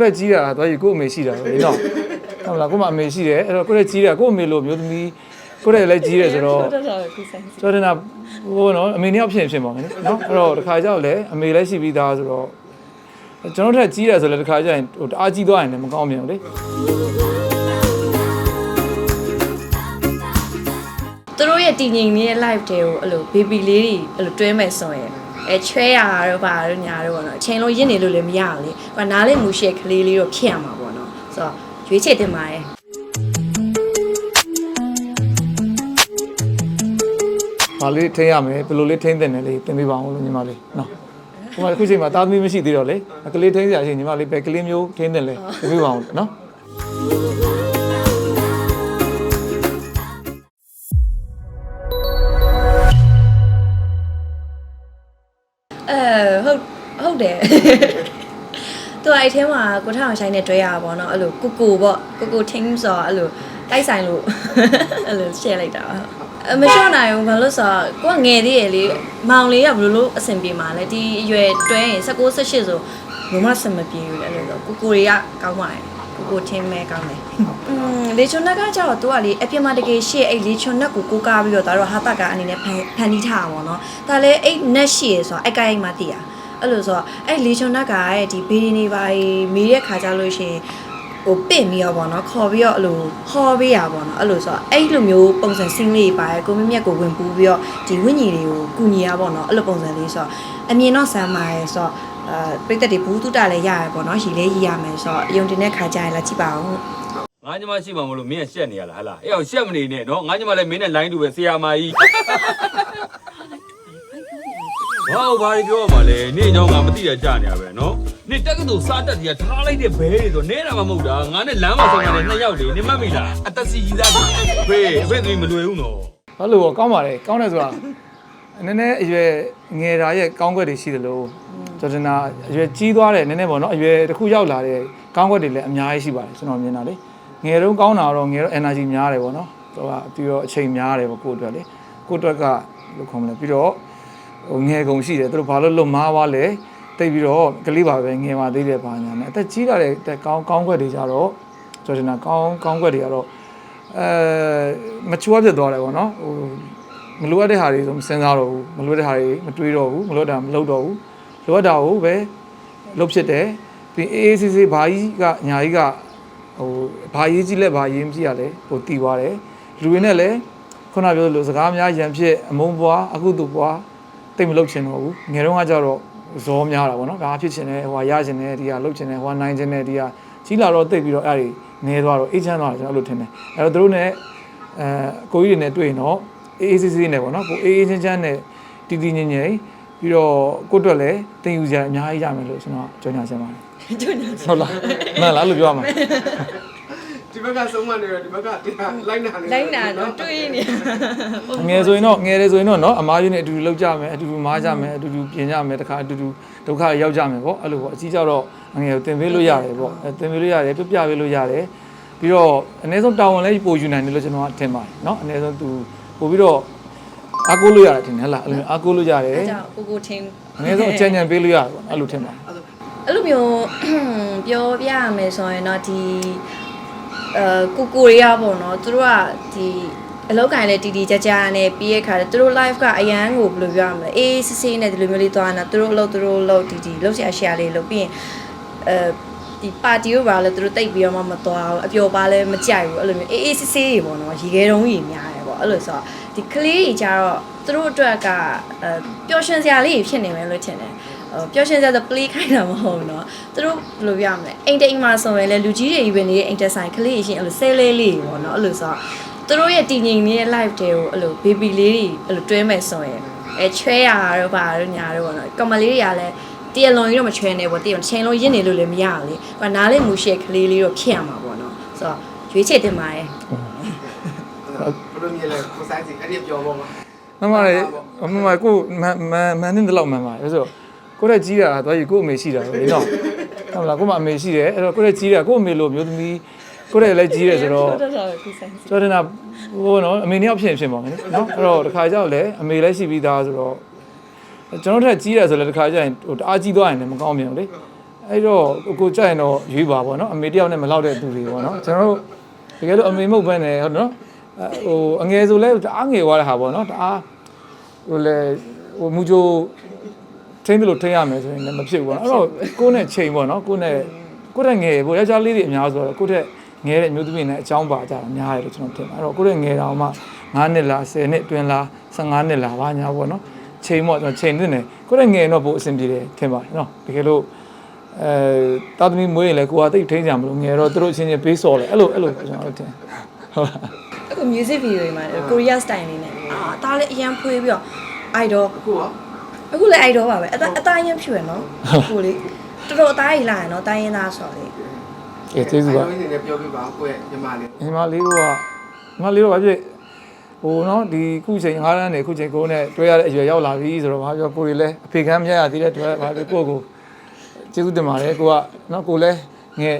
ကိုယ့်ရဲ့ကြီးတာသွားယူကိုယ့်အမေရှိတာလေနော်ဟုတ်လားကိုယ့်မှာအမေရှိတယ်အဲ့တော့ကိုယ့်ရဲ့ကြီးတာကိုယ့်အမေလို့မျိုးသမီးကိုယ့်ရဲ့လည်းကြီးတယ်ဆိုတော့တော်တော်ကူဆိုင်စီဆိုတော့ဒါဟိုနော်အမေနှစ်ယောက်ဖြစ်ရင်ဖြစ်ပါမယ်နော်အဲ့တော့တစ်ခါကြောက်လဲအမေလည်းရှိပြီးသားဆိုတော့ကျွန်တော်ထက်ကြီးတယ်ဆိုလည်းတစ်ခါကျရင်ဟိုတအားကြီးသွားရင်လည်းမကောင်းမြန်ဘူးလေသူတို့ရဲ့တည်ငြိမ်နေတဲ့ live တွေကိုအဲ့လို baby လေးတွေအဲ့လိုတွဲမဲ့ဆိုရင် အဲချွဲရတာတော့ပါတော့ညာတော့ပေါ့နော်အချိန်လုံးရင့်နေလို့လည်းမရဘူးလေဟိုနားလေးမူရှဲကလေးလေးတော့ဖြစ်ရမှာပေါ့နော်ဆိုတော့ရွေးချယ်တင်ပါတယ်။မလေးထိန်းရမယ်ဘယ်လိုလေးထိန်းတဲ့နယ်လေးတင်ပေးပါအောင်လို့ညီမလေးနော်။ဟိုမှာအခုချိန်မှာတာသမီမရှိသေးတော့လေအကလေးထိန်းစရာရှိရင်ညီမလေးပဲကလေးမျိုးထိန်းတဲ့လေတင်ပေးပါအောင်နော် အဲဟုတ်ဟုတ်တယ်သူအဲ့ထဲမှာကိုထောင်ဆိုင်နဲ့တွဲရတာပေါ့နော်အဲ့လိုကိုကိုပေါ့ကိုကို team ဆိုတော့အဲ့လိုတိုက်ဆိုင်လို့အဲ့လို share လိုက်တာအမလျှော့နိုင်ဘူးဘာလို့ဆိုတော့ကိုကငယ်သေးရလေမောင်လေးကဘယ်လိုလုပ်အဆင်ပြေမှာလဲဒီအရွယ်တွဲရင်16 18ဆိုဘယ်မှစင်မပြေဘူးလေအဲ့လိုတော့ကိုကိုတွေကကောင်းပါတယ် ကိုကို team ပဲကောင်းတယ်อืมလေချွန်နက်ကကျတော့သူကလေအပြင်မှာတကယ်ရှေ့အဲ့လေချွန်နက်ကိုကိုကားပြီးတော့ဒါတော့ဟာတာကအနေနဲ့ဖန်ဖန်တီးထားတာပေါ့နော်ဒါလည်းအဲ့ net ရှိရဆိုတော့အဲ့ကိုင်းမှတည်ရအဲ့လိုဆိုတော့အဲ့လေချွန်နက်ကရဲ့ဒီဘေးဒီနေပါမေးတဲ့ခါကြလို့ရှိရင်ဟိုပင့်ပြီးတော့ဗောနော်ခေါ်ပြီးတော့အဲ့လိုဟောပေးရဗောနော်အဲ့လိုဆိုတော့အဲ့လိုမျိုးပုံစံစင်းလေးပါရဲ့ကိုမမြက်ကိုဝင်ပူးပြီးတော့ဒီဝိညာဉ်တွေကိုကူညီရဗောနော်အဲ့လိုပုံစံလေးဆိုတော့အမြင်တော့ဆမ်းပါရဲ့ဆိုတော့ အာပြိသက်တွေဘူးတုတလည်းရရပေါ့နော်ရေလေးရရမယ်ဆိုတော့အယုံတင်တဲ့ခါကြရလာကြည့်ပါအောင်ငါညီမရှိမှမလို့မင်းကရှက်နေရလားဟလာအဲ့အောင်ရှက်မနေနဲ့နော်ငါညီမလည်းမင်းနဲ့ line တူပဲဆရာမကြီးဘာဘာပြောမှလဲနေ့ညောင်းကမသိရကြနေရပဲနော်နေ့တက်ကတူစားတက်ကြီးကထားလိုက်တဲ့ဘဲတွေဆိုနေတာမှမဟုတ်တာငါနဲ့လမ်းမှာဆောင်နေတဲ့နှစ်ယောက်လေနေမမိလားအသက်စီကြီးသားဖေးအဖေသမီးမလွယ်ဘူးနော်ဘာလို့ကောင်းပါလဲကောင်းတယ်ဆိုတာနည်းနည်းအရွယ်ငယ်တာရဲ့ကောင်းွက်တွေရှိတယ်လို့ ကျွန်တော်နာအရွယ်ကြီးသွားတယ်နည်းနည်းပေါ့နော်အရွယ်တစ်ခုရောက်လာတဲ့ကောင်းကွက်တွေလည်းအများကြီးရှိပါတယ်ကျွန်တော်မြင်တာလေငယ်တုန်းကောင်းတာတော့ငယ်တော့ energy များတယ်ပေါ့နော်သူကပြီးတော့အချိန်များတယ်ပေါ့ကိုယ့်အတွက်လေကိုယ့်အတွက်ကလို့ခေါ်မလဲပြီးတော့ဟိုငယ်ကုန်ရှိတယ်သူတို့ဘာလို့လွတ်မားသွားလဲတိတ်ပြီးတော့ကလေးပါပဲငယ်ပါသေးတယ်ဘာညာနဲ့အသက်ကြီးလာတဲ့တက်ကောင်းကောင်းကွက်တွေကြတော့ကျွန်တော်နာကောင်းကောင်းကွက်တွေကတော့အဲမချွားဖြစ်သွားတယ်ပေါ့နော်ဟိုမလိုအပ်တဲ့ဟာတွေဆိုမစဉ်းစားတော့ဘူးမလိုအပ်တဲ့ဟာတွေမတွေးတော့ဘူးမလိုအပ်တာမလုပ်တော့ဘူး လိုအပ်တာကိုပဲလုပ်ဖြစ်တယ်ပြီးအေးအေးဆေးဆေးဘာကြီးကညာကြီးကဟိုဘာရေးကြီးလဲဘာရေးမကြီးရလဲဟိုတီသွားတယ်လူတွေနဲ့လည်းခုနပြောသလိုစကားများရံဖြစ်အမုန်းပွားအခုသူပွားတိတ်မလုပ်ချင်တော့ဘူးငယ်တုန်းကကြတော့ဇောများတာပေါ့နော်ဒါဖြစ်ချင်တယ်ဟိုရချင်တယ်ဒီဟာလုပ်ချင်တယ်ဟိုနိုင်ချင်တယ်ဒီဟာကြီးလာတော့တိတ်ပြီးတော့အဲ့ဒီနေသွားတော့အေးချမ်းသွားတယ်ကျွန်တော်အဲ့လိုထင်တယ်အဲ့တော့သူတို့ ਨੇ အဲကိုကြီးတွေနဲ့တွေ့ရင်တော့အေးအေးဆေးဆေးနဲ့ပေါ့နော်ကိုအေးအေးချမ်းချမ်းနဲ့တည်တည်ငြိမ်ငြိမ် ပြီးတော့ကိုယ့်အတွက်လည်းတင်ယူစရာအများကြီးရမယ်လို့ကျွန်တော်ကြော်ညာချင်ပါတယ် ကျွညာ ဟုတ်လားမှန်လားလို့ပြောရမှာ ဒီဘက်ကဆုံးမနေတော့ဒီဘက်ကတရားလိုက်နာနေ လိုက်နာတော့တွေးနေ ငယ်ဆိုရင်တော့ငယ်တယ်ဆိုရင်တော့เนาะအမားကြီးနဲ့အတူတူလောက်ကြမယ်အတူတူမားကြမယ်အတူတူပြင်ကြမယ်တခါအတူတူဒုက္ခရောက်ကြမယ်ပေါ့အဲ့လိုပေါ့အကြီးကြတော့ငယ်ကိုတင်ပေးလို့ရတယ်ပေါ့အဲတင်ပေးလို့ရတယ်ပြပြပေးလို့ရတယ်ပြီးတော့အနည်းဆုံးတာဝန်လည်းပို့ယူနိုင်တယ်လို့ကျွန်တော်ကထင်ပါတယ်เนาะအနည်းဆုံးသူပို့ပြီးတော့ အားကိုးလို့ရတယ်ထင်တယ်ဟဲ့လားအဲ့လိုအားကိုးလို့ရတယ်အဲကြောင့်ကိုကို team အနည်းဆုံးအကြံဉာဏ်ပေးလို့ရတယ်ပေါ့အဲ့လိုထင်ပါတယ်အဲ့လိုမျိုးပြောပြရမယ်ဆိုရင်တော့ဒီအဲကိုကိုရီးယားပေါ့နော်သူတို့ကဒီအလောက်ကန်လေးတီတီကြကြနဲ့ပြီးရခါတယ်သူတို့ live ကအရန်ကိုဘယ်လိုပြောရမလဲအေးစစ်စစ်နဲ့ဒီလိုမျိုးလေးသွားနေတာသူတို့အလုပ်သူတို့အလုပ်တီတီလုပ်ရှာရှာလေးလုပ်ပြီးရင်အဲဒီပါတီကိုပါလဲသူတို့တိတ်ပြီးတော့မှမသွားဘူးအပျော်ပါလဲမကြိုက်ဘူးအဲ့လိုမျိုးအေးအေးစစ်စစ်တွေပေါ့နော်ရေခဲတုံးကြီးများတယ်ပေါ့ အဲ့လိုဆိုတော့ဒီကလေးကြီးကြတော့သူတို့အတွက်ကအဲပျော်ရွှင်စရာလေးကြီးဖြစ်နေမယ်လို့ထင်တယ် ဟိုပျော်ရွှင်စရာဆို play ခိုင်းတာမဟုတ်ဘူးเนาะသူတို့ဘယ်လိုပြရမလဲအိမ်တိမ်မှာဆိုရင်လေလူကြီးတွေကြီးပဲနေတဲ့အိမ်တက်ဆိုင်ကလေးရှင်အဲ့လိုဆဲလေးလေးပေါ့เนาะအဲ့လိုဆိုတော့သူတို့ရဲ့တည်ငြိမ်နေတဲ့ live တွေကိုအဲ့လို baby လေးတွေအဲ့လိုတွဲမဲ့ဆိုရင်အဲချွဲရတာတော့ပါတော့ညာတော့ပေါ့เนาะကမလေးတွေကလည်းတရလွန်ကြီးတော့မချွဲနေပေါ့တရတစ်ချိန်လုံးရင့်နေလို့လည်းမရဘူးလေဟိုနားလေးမူရှဲကလေးလေးတော့ဖြစ်ရမှာပေါ့เนาะဆိုတော့ရွေးချယ်တင်ပါတယ် ဘယ် လိုမြင်လဲကိုဆိုင်စီအဲ့ဒီပြောပေါ့မှာမမလေးမမကိုမမမန်းတဲ့လောက်မှန်ပါတယ်ဆိုတော့ကိုယ့်ရဲ့ကြီးတာသွားယူကိုယ့်အမေရှိတာလေနော်ဟုတ်လားကိုယ့်မှာအမေရှိတယ်အဲ့တော့ကိုယ့်ရဲ့ကြီးတာကိုယ့်အမေလို့မျိုးသမီးကိုယ့်ရဲ့လည်းကြီးတယ်ဆိုတော့တော်တော်ကူဆိုင်စီကျွန်တော်ကဟိုနော်အမေနှစ်ယောက်ဖြစ်ရင်ဖြစ်ပါမယ်နော်အဲ့တော့တစ်ခါကြောက်လဲအမေလည်းရှိပြီးသားဆိုတော့ကျွန်တော်ထက်ကြီးတယ်ဆိုလည်းတစ်ခါကျရင်ဟိုတအားကြီးသွားရင်လည်းမကောင်းမြန်ဘူးလေအဲ့တော့ကိုကိုကြိုက်ရင်တော့ရွေးပါပေါ့နော်အမေတယောက်နဲ့မလောက်တဲ့သူတွေပေါ့နော်ကျွန်တော်တို့တကယ်လို့အမေမဟုတ်ဘဲနဲ့ဟုတ်နော် ဟိုအငယ်ဆိုလဲတအားငယ်သွားတဲ့ဟာပေါ့နော်တအားဟိုလေဟိုမူဂျိုထိန်းတယ်လို့ထိန်းရမယ်ဆိုရင်လည်းမဖြစ်ဘူးပေါ့နော်အဲ့တော့ကိုယ့်နဲ့ချိန်ပေါ့နော်ကိုယ့်နဲ့ကိုယ့်နဲ့ငယ်ပေါ့ယောက်ျားလေးတွေအများဆိုတော့ကိုယ့်တဲ့ငယ်တဲ့အမျိုးသမီးနဲ့အကြောင်းပါကြတာများတယ်လို့ကျွန်တော်ထင်တယ်အဲ့တော့ကိုယ့်ရဲ့ငယ်တောင်မှ9နှစ်လား10နှစ်အတွင်းလား15နှစ်လားဘာညာပေါ့နော်ချိန်ပေါ့ကျွန်တော်ချိန်နေတယ်ကိုယ့်ရဲ့ငယ်တော့ပိုအဆင်ပြေတယ်ထင်ပါတယ်နော်တကယ်လို့အဲတာသမီမွေးရင်လည်းကိုကတိတ်ထိန်းကြမလို့ငယ်တော့သူတို့အချင်းချင်းပေးစော်တယ်အဲ့လိုအဲ့လိုကျွန်တော်တို့ထင်ဟုတ်လားအ ခု music video တွေမှာကိုရီးယား style လေးနဲ့အာဒါလည်းအရန်ဖွေးပြီးတော့ idol အခုရောအခုလည်း idol ပါပဲအသားအသားရမ်းဖြူရယ်နော်ကိုလေးတော်တော်အသားကြီးလာရယ်နော်တိုင်းရင်းသားဆိုတော့လေကဲကျေးဇူးပါအဲ့ဒီနေပြောပြပါကိုယ့်ရဲ့ညီမလေးညီမလေးတို့ကညီမလေးတို့ကဖြစ်ဟိုနော်ဒီခုချိန်ငါးတန်းနေခုချိန်ကိုနဲ့တွဲရတဲ့အရွယ်ရောက်လာပြီဆိုတော့ဘာပြောကိုရီလည်းအဖေကမ်းမရရသေးတဲ့တွဲဘာပြောကိုယ့်ကိုကျေးဇူးတင်ပါတယ်ကိုကနော်ကိုလည်းငယ်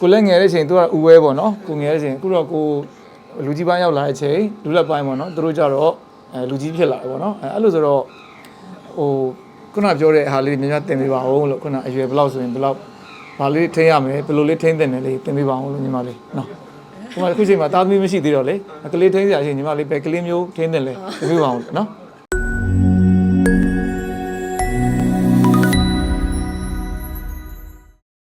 ကိုလည်းငယ်တဲ့ချိန်သူကဥဝဲပေါ့နော်ကိုငယ်တဲ့ချိန်အခုတော့ကို လူကြီးပိုင်းရောက်လာတဲ့ချိန်လူလက်ပိုင်းပေါ့နော်သူတို့ကြတော့အဲလူကြီးဖြစ်လာတယ်ပေါ့နော်အဲအဲ့လိုဆိုတော့ဟိုခုနပြောတဲ့အားလေးများများတင်ပေးပါဦးလို့ခုနအရွယ်ဘယ်လောက်ဆိုရင်ဘယ်လောက်ဘာလေးထိန်းရမယ်ဘယ်လိုလေးထိန်းတဲ့နယ်လေးတင်ပေးပါဦးလို့ညီမလေးနော်ဒီမှာအခုချိန်မှာတာသမီမရှိသေးတော့လေကလေးထိန်းစရာရှိရင်ညီမလေးပဲကလေးမျိုးထိန်းတယ်လေတင်ပေးပါဦးနော်